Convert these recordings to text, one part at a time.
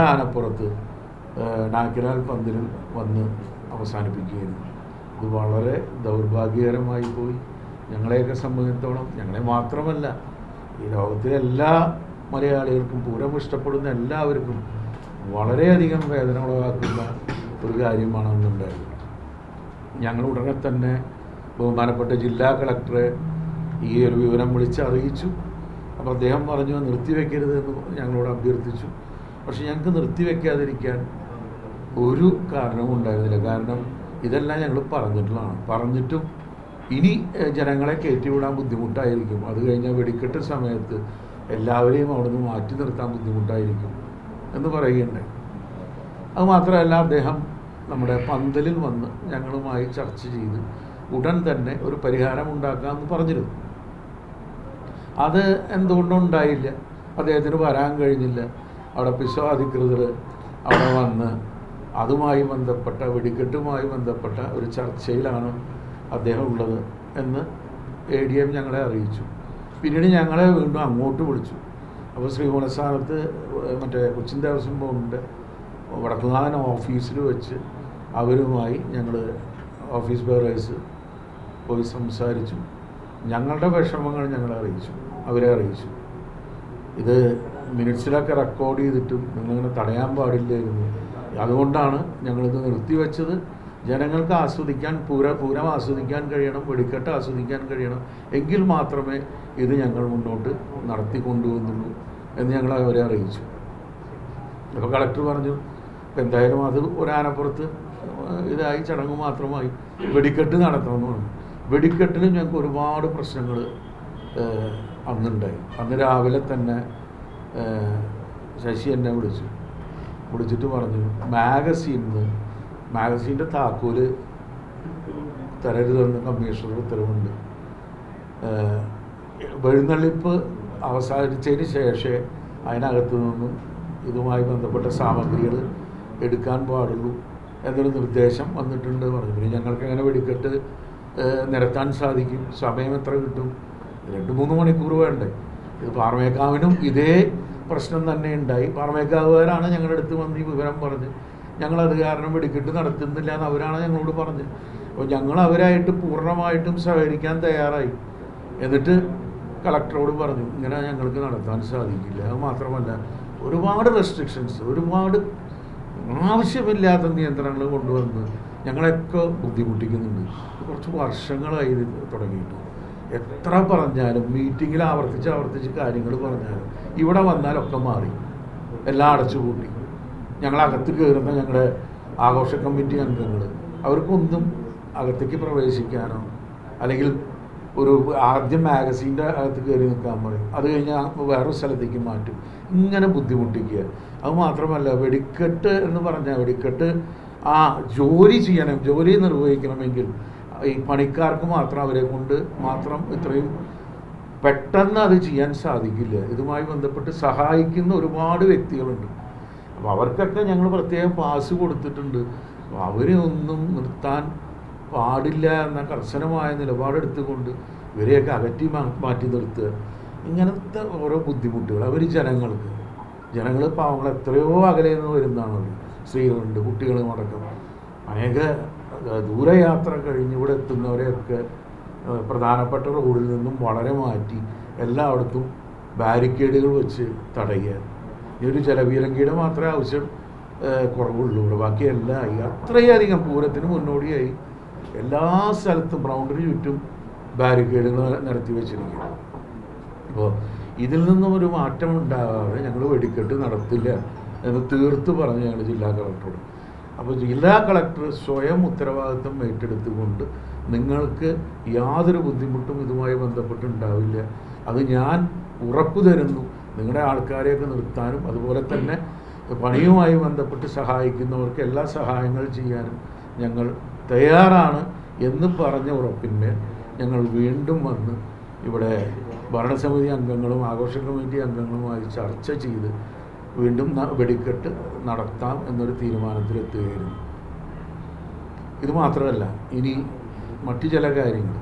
ആനപ്പുറത്ത് നാക്കിനാൽ പന്തിൽ വന്ന് അവസാനിപ്പിക്കുകയായിരുന്നു. ഇത് വളരെ ദൗർഭാഗ്യകരമായി പോയി. ഞങ്ങളെയൊക്കെ സംബന്ധിച്ചിടത്തോളം ഞങ്ങളെ മാത്രമല്ല ഈ ലോകത്തിലെ എല്ലാ മലയാളികൾക്കും പൂരം ഇഷ്ടപ്പെടുന്ന എല്ലാവർക്കും വളരെയധികം വേദന ഉളവാക്കുന്ന ഒരു കാര്യമാണ് അന്നുണ്ടായത് ഞങ്ങൾ ഉടനെ തന്നെ ബഹുമാനപ്പെട്ട ജില്ലാ കളക്ടറെ ഈ ഒരു വിവരം വിളിച്ച് അറിയിച്ചു. അപ്പോൾ അദ്ദേഹം പറഞ്ഞു നിർത്തിവെക്കരുത് എന്ന് ഞങ്ങളോട് അഭ്യർത്ഥിച്ചു. പക്ഷെ ഞങ്ങൾക്ക് നിർത്തിവെക്കാതിരിക്കാൻ ഒരു കാരണവും ഉണ്ടായിരുന്നില്ല. കാരണം ഇതെല്ലാം ഞങ്ങൾ പറഞ്ഞിട്ടുള്ളതാണ്. പറഞ്ഞിട്ടും ഇനി ജനങ്ങളെ കയറ്റിവിടാൻ ബുദ്ധിമുട്ടായിരിക്കും. അത് കഴിഞ്ഞാൽ വെടിക്കെട്ട് സമയത്ത് എല്ലാവരെയും അവിടുന്ന് മാറ്റി നിർത്താൻ ബുദ്ധിമുട്ടായിരിക്കും എന്ന് പറയുകയുണ്ടായി. അത് മാത്രമല്ല അദ്ദേഹം നമ്മുടെ പന്തലിൽ വന്ന് ഞങ്ങളുമായി ചർച്ച ചെയ്ത് ഉടൻ തന്നെ ഒരു പരിഹാരം ഉണ്ടാക്കാമെന്ന് പറഞ്ഞിരുന്നു. അത് എന്തുകൊണ്ടും ഉണ്ടായില്ല. അദ്ദേഹത്തിന് വരാൻ കഴിഞ്ഞില്ല. അവിടെ പിസോ അധികൃതർ അവിടെ വന്ന് അതുമായി ബന്ധപ്പെട്ട വെടിക്കെട്ടുമായി ബന്ധപ്പെട്ട ഒരു ചർച്ചയിലാണ് അദ്ദേഹം ഉള്ളത് എന്ന് എ ഡി എം ഞങ്ങളെ അറിയിച്ചു. പിന്നീട് ഞങ്ങളെ വീണ്ടും അങ്ങോട്ട് വിളിച്ചു. അപ്പോൾ ശ്രീകോണസ്ഥാനത്ത് മറ്റേ കൊച്ചിൻ ദേവസ്വം ബോർഡിന്റെ വടക്കുനാഥൻ ഓഫീസിൽ വെച്ച് അവരുമായി ഞങ്ങൾ ഓഫീസ് ബേറേഴ്സ് പോയി സംസാരിച്ചു. ഞങ്ങളുടെ വിഷമങ്ങൾ ഞങ്ങളെ അറിയിച്ചു അവരെ അറിയിച്ചു. ഇത് മിനിറ്റ്സിലൊക്കെ റെക്കോർഡ് ചെയ്തിട്ടും നിങ്ങളിങ്ങനെ തടയാൻ പാടില്ലായിരുന്നു. അതുകൊണ്ടാണ് ഞങ്ങളിത് നിർത്തിവെച്ചത്. ജനങ്ങൾക്ക് ആസ്വദിക്കാൻ പൂര പൂരം ആസ്വദിക്കാൻ കഴിയണം വെടിക്കെട്ട് ആസ്വദിക്കാൻ കഴിയണം. എങ്കിൽ മാത്രമേ ഇത് ഞങ്ങൾ മുന്നോട്ട് നടത്തി കൊണ്ടുപോകുന്നുള്ളൂ എന്ന് ഞങ്ങൾ അവരെ അറിയിച്ചു. അപ്പോൾ കളക്ടർ പറഞ്ഞു "ഇപ്പം എന്തായാലും അത് ഒരാനപ്പുറത്ത് ഇതായി ചടങ്ങ് മാത്രമായി വെടിക്കെട്ട് നടത്തണമെന്ന് പറഞ്ഞു വെടിക്കെട്ടിന് ഞങ്ങൾക്ക് ഒരുപാട് പ്രശ്നങ്ങൾ അന്നുണ്ടായി. അന്ന് രാവിലെ തന്നെ ശശി എന്നെ വിളിച്ചു. വിളിച്ചിട്ട് പറഞ്ഞു മാഗസീനിന്ന് മാഗസീന്റെ താക്കോൽ തരരുതെന്ന് കമ്മീഷണർ ഉത്തരവുണ്ട്. വെഴുന്നള്ളിപ്പ് അവസാനിച്ചതിന് ശേഷമേ അതിനകത്തു നിന്നും ഇതുമായി ബന്ധപ്പെട്ട സാമഗ്രികൾ എടുക്കാൻ പാടുള്ളൂ എന്നൊരു നിർദ്ദേശം വന്നിട്ടുണ്ട് പറഞ്ഞു. പിന്നെ ഞങ്ങൾക്ക് എങ്ങനെ വെടിക്കെട്ട് നിരത്താൻ സാധിക്കും. സമയം എത്ര കിട്ടും? രണ്ട് മൂന്ന് മണിക്കൂർ വേണ്ടേ? ഇത് പാറമേക്കാവിനും ഇതേ പ്രശ്നം തന്നെ ഉണ്ടായി. പാറമേക്കാവുകാരാണ് ഞങ്ങളുടെ അടുത്ത് വന്ന് ഈ വിവരം പറഞ്ഞ്. ഞങ്ങളത് കാരണം വെടിക്കെട്ട് നടത്തുന്നില്ല എന്ന് അവരാണ് ഞങ്ങളോട് പറഞ്ഞത് അപ്പോൾ ഞങ്ങൾ അവരായിട്ട് പൂർണമായിട്ടും സഹകരിക്കാൻ തയ്യാറായി. എന്നിട്ട് കളക്ടറോട് പറഞ്ഞു ഇങ്ങനെ ഞങ്ങൾക്ക് നടത്താൻ സാധിക്കില്ല. അത് മാത്രമല്ല ഒരുപാട് റെസ്ട്രിക്ഷൻസ് ഒരുപാട് ആവശ്യമില്ലാത്ത നിയന്ത്രണങ്ങൾ കൊണ്ടുവന്ന് ഞങ്ങളെയൊക്കെ ബുദ്ധിമുട്ടിക്കുന്നുണ്ട്. കുറച്ച് വർഷങ്ങളായി ഇത് തുടങ്ങിയിട്ട് എത്ര പറഞ്ഞാലും മീറ്റിങ്ങിൽ ആവർത്തിച്ച് ആവർത്തിച്ച് കാര്യങ്ങൾ പറഞ്ഞാലും ഇവിടെ വന്നാലൊക്കെ മാറി. എല്ലാം അടച്ചുപൂട്ടി. ഞങ്ങളകത്ത് കയറുന്ന ഞങ്ങളുടെ ആഘോഷ കമ്മിറ്റി അംഗങ്ങൾ അവർക്കൊന്നും അകത്തേക്ക് പ്രവേശിക്കാനോ അല്ലെങ്കിൽ ഒരു ആദ്യം മാഗസീന്റെ അകത്ത് കയറി നിൽക്കാൻ പറയും. അത് കഴിഞ്ഞാൽ വേറൊരു സ്ഥലത്തേക്ക് മാറ്റും. ഇങ്ങനെ ബുദ്ധിമുട്ടിക്കുക. അത് മാത്രമല്ല വെടിക്കെട്ട് എന്ന് പറഞ്ഞാൽ വെടിക്കെട്ട് ആ ജോലി ചെയ്യണം ജോലി നിർവഹിക്കണമെങ്കിൽ ഈ പണിക്കാർക്ക് മാത്രം അവരെ കൊണ്ട് മാത്രം ഇത്രയും പെട്ടെന്ന് അത് ചെയ്യാൻ സാധിക്കില്ല. ഇതുമായി ബന്ധപ്പെട്ട് സഹായിക്കുന്ന ഒരുപാട് വ്യക്തികളുണ്ട്. അപ്പോൾ അവർക്കൊക്കെ ഞങ്ങൾ പ്രത്യേകം പാസ് കൊടുത്തിട്ടുണ്ട്. അവരെ ഒന്നും നിർത്താൻ പാടില്ല എന്ന കർശനമായ നിലപാടെടുത്തുകൊണ്ട് ഇവരെയൊക്കെ അകറ്റി മാറ്റി നിർത്തുക. ഇങ്ങനത്തെ ഓരോ ബുദ്ധിമുട്ടുകൾ. അവർ ജനങ്ങൾക്ക് ജനങ്ങൾ പാവങ്ങൾ എത്രയോ അകലെ നിന്ന് വരുന്നതാണ് സ്ത്രീകളുണ്ട് കുട്ടികളും അടക്കം അനേക ദൂരയാത്ര കഴിഞ്ഞ് ഇവിടെ എത്തുന്നവരെയൊക്കെ പ്രധാനപ്പെട്ട റോഡിൽ നിന്നും വളരെ മാറ്റി എല്ലായിടത്തും ബാരിക്കേഡുകൾ വെച്ച് തടയുക. ഈ ഒരു ജലപീരങ്കിയുടെ മാത്രമേ ആവശ്യം കുറവുള്ളൂ. ഇവിടെ ബാക്കി എല്ലാം അത്രയധികം പൂരത്തിന് മുന്നോടിയായി എല്ലാ സ്ഥലത്തും ബ്രൗണ്ടറി ചുറ്റും ബാരിക്കേഡുകൾ നിരത്തി വെച്ചിരിക്കുകയാണ് അപ്പോൾ ഇതിൽ നിന്നും ഒരു മാറ്റം ഉണ്ടാകാതെ ഞങ്ങൾ വെടിക്കെട്ട് നടത്തില്ല എന്ന് തീർത്ത് പറഞ്ഞു ഞങ്ങൾ ജില്ലാ കളക്ടറോട് അപ്പോൾ ജില്ലാ കളക്ടർ സ്വയം ഉത്തരവാദിത്വം ഏറ്റെടുത്തുകൊണ്ട് നിങ്ങൾക്ക് യാതൊരു ബുദ്ധിമുട്ടും ഇതുമായി ബന്ധപ്പെട്ടുണ്ടാവില്ല. അത് ഞാൻ ഉറപ്പു തരുന്നു. നിങ്ങളുടെ ആൾക്കാരെയൊക്കെ നിർത്താനും അതുപോലെ തന്നെ പണിയുമായി ബന്ധപ്പെട്ട് സഹായിക്കുന്നവർക്ക് എല്ലാ സഹായങ്ങൾ ചെയ്യാനും ഞങ്ങൾ തയ്യാറാണ് എന്ന് പറഞ്ഞ ഉറപ്പിന്മേൽ ഞങ്ങൾ വീണ്ടും വന്ന് ഇവിടെ ഭരണസമിതി അംഗങ്ങളും ആഘോഷ കമ്മിറ്റി അംഗങ്ങളുമായി ചർച്ച ചെയ്ത് വീണ്ടും വെടിക്കെട്ട് നടത്താം എന്നൊരു തീരുമാനത്തിലെത്തുകയായിരുന്നു. ഇത് മാത്രമല്ല ഇനി മറ്റു ചില കാര്യങ്ങൾ.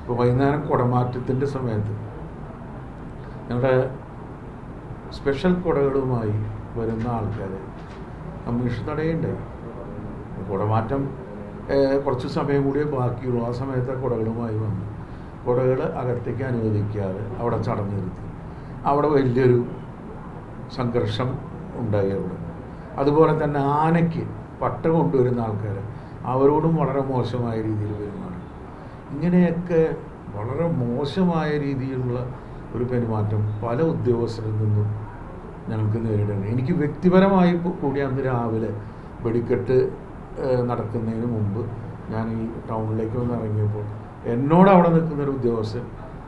ഇപ്പോൾ വൈകുന്നേരം കുടമാറ്റത്തിന്റെ സമയത്ത് ഞങ്ങളുടെ സ്പെഷ്യൽ കുടകളുമായി വരുന്ന ആൾക്കാരെ കമ്മീഷൻ തടയണ്ടേ കുടമാറ്റം കുറച്ച് സമയം കൂടിയേ ബാക്കിയുള്ളൂ. ആ സമയത്ത് കുടകളുമായി വന്നു. കുടകൾ അകത്തേക്ക് അനുവദിക്കാതെ അവിടെ ചടഞ്ഞു നിർത്തി. അവിടെ വലിയൊരു സംഘർഷം ഉണ്ടായി അവിടെ അതുപോലെ തന്നെ ആനയ്ക്ക് പട്ട കൊണ്ടുവരുന്ന ആൾക്കാർ അവരോടും വളരെ മോശമായ രീതിയിൽ പെരുമാറി. ഇങ്ങനെയൊക്കെ വളരെ മോശമായ രീതിയിലുള്ള ഒരു പെരുമാറ്റം പല ഉദ്യോഗസ്ഥരിൽ നിന്നും ഞങ്ങൾക്ക് നേരിടണം എനിക്ക് വ്യക്തിപരമായി കൂടി അന്ന് രാവിലെ വെടിക്കെട്ട് നടക്കുന്നതിന് മുമ്പ് ഞാൻ ഈ ടൗണിലേക്ക് വന്ന് ഇറങ്ങിയപ്പോൾ എന്നോട് അവിടെ നിൽക്കുന്ന ഒരു ഉദ്യോഗസ്ഥൻ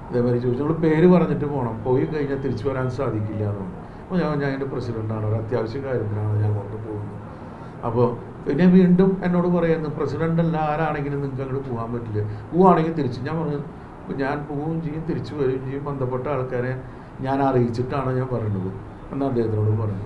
ഇതേമാതിരി ചോദിച്ചു. നമ്മൾ പേര് പറഞ്ഞിട്ട് പോകണം പോയി കഴിഞ്ഞാൽ തിരിച്ചു വരാൻ സാധിക്കില്ല എന്ന് അപ്പോൾ ഞാൻ ഞാൻ എന്റെ പ്രസിഡന്റാണ് ഒരു അത്യാവശ്യ കാര്യത്തിനാണ് ഞാൻ കൊണ്ടുപോകുന്നത് പോകുന്നത്. അപ്പോൾ പിന്നെ വീണ്ടും എന്നോട് പറയുന്നു പ്രസിഡന്റ് അല്ല ആരാണെങ്കിലും നിങ്ങൾക്ക് അങ്ങോട്ട് പോകാൻ പറ്റില്ല? പോവുകയാണെങ്കിൽ തിരിച്ച് ഞാൻ പറഞ്ഞു ഞാൻ പോവുകയും ചെയ്യും തിരിച്ചു വരികയും ചെയ്യും ബന്ധപ്പെട്ട ആൾക്കാരെ ഞാൻ അറിയിച്ചിട്ടാണ് ഞാൻ പറയുന്നത് എന്ന് അദ്ദേഹത്തിനോട് പറഞ്ഞു.